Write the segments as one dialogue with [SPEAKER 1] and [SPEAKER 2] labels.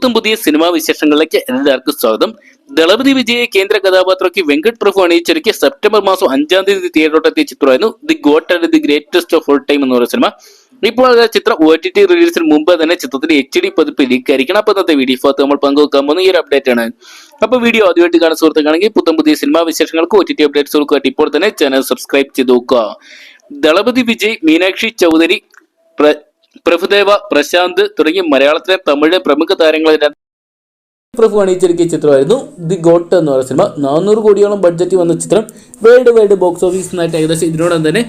[SPEAKER 1] പുത്തും പുതിയ സിനിമാ വിശേഷങ്ങളിലേക്ക് എല്ലാവർക്കും സ്വാഗതം. ദളപതി വിജയെ കേന്ദ്ര കഥാപാത്രമാക്കി വെങ്കട് പ്രഭു അണിയിച്ചൊരുക്കിയ സെപ്റ്റംബർ മാസം അഞ്ചാം തീയതി തിയേറ്ററോട്ടെത്തിയ ചിത്രമായിരുന്നു the goat and the greatest of all time എന്ന് പറയുന്ന സിനിമ. ഇപ്പോൾ ആ ചിത്രം ഒ ടി ടി റിലീസിന് മുമ്പ് തന്നെ ചിത്രത്തിന്റെ എച്ച് ഡി പതിപ്പ് ലീക്കായിരിക്കണം അപ്പൊ ഇന്നത്തെ വീഡിയോ ഭാഗത്ത് നമ്മൾ പങ്കുവെക്കാൻ പോകുന്ന ഈ ഒരു അപ്ഡേറ്റ് ആണ്. അപ്പൊ വീഡിയോ ആദ്യമായിട്ട് കാണുന്ന സുഹൃത്തുക്കാണെങ്കിൽ പുത്തം പുതിയ സിനിമാ വിശേഷങ്ങൾക്ക് ഒ ടി ടി അപ്ഡേറ്റ്സുകൾക്കായിട്ട് ഇപ്പോൾ തന്നെ ചാനൽ സബ്സ്ക്രൈബ് ചെയ്ത് നോക്കുക. ദളപതി വിജയ് മീനാക്ഷി ചൗധരി പ്രഭുദേവ പ്രശാന്ത് തുടങ്ങിയ മലയാളത്തിലെ തമിഴ് പ്രമുഖ താരങ്ങളെ പ്രഭു അണിയിച്ചൊരുക്കിയ ചിത്രമായിരുന്നു ദി ഗോട്ട് എന്ന് പറയുന്ന സിനിമ. നാനൂറ് കോടിയോളം ബഡ്ജറ്റ് വന്ന ചിത്രം. വേൾഡ് വൈഡ് ബോക്സ് ഓഫീസിനായിട്ട് ഏകദേശം ഇതിനോടൊപ്പം തന്നെ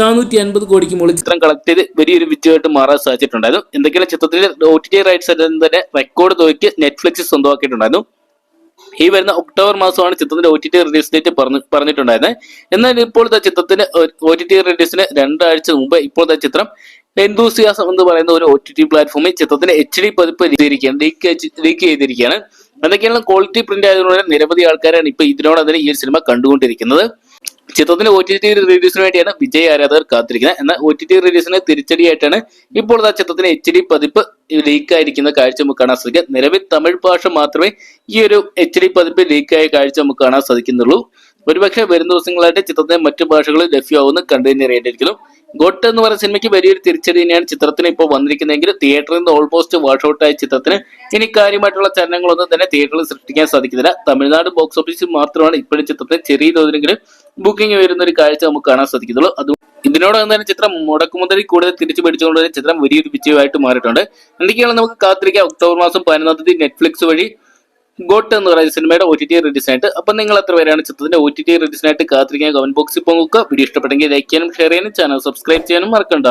[SPEAKER 1] നാനൂറ്റി അൻപത് കോടിക്ക് മുകളിൽ ചിത്രം കളക്ട് ചെയ്ത് വലിയൊരു വിജയമായിട്ട് മാറാൻ സാധിച്ചിട്ടുണ്ടായിരുന്നു. എന്തൊക്കെയാണ് ചിത്രത്തിൽ ഒ ടി ടി റൈറ്റ്സ് തന്നെ റെക്കോർഡ് തുകയ്ക്ക് നെറ്റ്ഫ്ലിക്സ് സ്വന്തമാക്കിയിട്ടുണ്ടായിരുന്നു. ഈ വരുന്ന ഒക്ടോബർ മാസമാണ് ചിത്രത്തിന്റെ O T T release date പറഞ്ഞു പറഞ്ഞിട്ടുണ്ടായിരുന്നത് എന്നാൽ ഇപ്പോൾ ചിത്രത്തിന്റെ ഒ ടി ടി റിലീസിന് രണ്ടാഴ്ച മുമ്പ് ഇപ്പോഴത്തെ ചിത്രം എന്തൂസിയാസം എന്ന് പറയുന്ന ഒരു ഒ ടി ടി പ്ലാറ്റ്ഫോമിൽ ചിത്രത്തിന്റെ എച്ച് ഡി പതിപ്പ് ചെയ്തിരിക്കുകയാണ് ലീക്ക് ലീക്ക് ചെയ്തിരിക്കുകയാണ്. അതൊക്കെയാണ് ക്വാളിറ്റി പ്രിന്റ് ആയതുകൊണ്ട് നിരവധി ആൾക്കാരാണ് ഇപ്പൊ ഇതിനോടതിന് ഈ സിനിമ കണ്ടുകൊണ്ടിരിക്കുന്നത്. ചിത്രത്തിന്റെ ഒ ടി ടി റിലീസിന് വേണ്ടിയാണ് വിജയ് ആരാധകർ കാത്തിരിക്കുന്നത്. എന്നാൽ ഒ ടി ടി റിലീസിന് തിരിച്ചടിയായിട്ടാണ് ഇപ്പോൾ ആ ചിത്രത്തിന്റെ എച്ച് ഡി പതിപ്പ് ലീക്ക് ആയിരിക്കുന്ന കാഴ്ച നമുക്ക് കാണാൻ സാധിക്കുക. നിലവിൽ തമിഴ് ഭാഷ മാത്രമേ ഈ ഒരു എച്ച് ഡി പതിപ്പ് ലീക്കായ കാഴ്ച നമുക്ക് കാണാൻ സാധിക്കുന്നുള്ളൂ. ഒരുപക്ഷെ വരും ദിവസങ്ങളായിട്ട് ചിത്രത്തിന്റെ മറ്റു ഭാഷകളിൽ ലഭ്യമാവുമെന്ന് കണ്ടുതന്നെറിയേണ്ടിയിരിക്കുന്നു ഗോട്ട് എന്ന് പറയുന്ന സിനിമയ്ക്ക് വലിയൊരു തിരിച്ചടി തന്നെയാണ് ചിത്രത്തിന് ഇപ്പോൾ വന്നിരിക്കുന്നതെങ്കിൽ തിയേറ്ററിൽ നിന്ന് ഓൾമോസ്റ്റ് വാഷ് ഔട്ട് ആയ ചിത്രത്തിന് ഇനി കാര്യമായിട്ടുള്ള ചലനങ്ങളൊന്നും തന്നെ തിയേറ്ററിൽ സൃഷ്ടിക്കാൻ സാധിക്കുന്നില്ല. തമിഴ്നാട് ബോക്സ് ഓഫീസിൽ മാത്രമാണ് ഇപ്പോഴും ചിത്രത്തിന് ചെറിയ തോതിലെങ്കിലും ബുക്കിംഗ് വരുന്ന ഒരു കാഴ്ച നമുക്ക് കാണാൻ സാധിക്കുന്നുള്ളൂ. അത് ഇതിനോടകം തന്നെ ചിത്രം മുടക്കുമുതലിൽ കൂടുതൽ തിരിച്ചു പിടിച്ചുകൊണ്ട് തന്നെ ചിത്രം വലിയൊരു വിജയമായിട്ട് മാറിയിട്ടുണ്ട്. എന്തൊക്കെയാണ് നമുക്ക് കാത്തിരിക്കാം. ഒക്ടോബർ മാസം പതിനൊന്നാം തീയതി നെറ്റ്ഫ്ലിക്സ് വഴി ഗോട്ട് എന്ന് പറയുന്ന സിനിമയുടെ ഒ ടി ടി റിലീസിനായിട്ട് അപ്പൊ നിങ്ങൾ എത്ര പേരാണ് ചിത്രത്തിന്റെ ഒ ടി ടി റിലീസിനായിട്ട് കാത്തിരിക്കാൻ കമന്റ് ബോക്സിൽ പോകുക വീഡിയോ ഇഷ്ടപ്പെട്ടെങ്കിൽ ലൈക്ക് ചെയ്യാനും ഷെയർ ചെയ്യാനും ചാനൽ സബ്സ്ക്രൈബ് ചെയ്യാനും മറക്കണ്ട.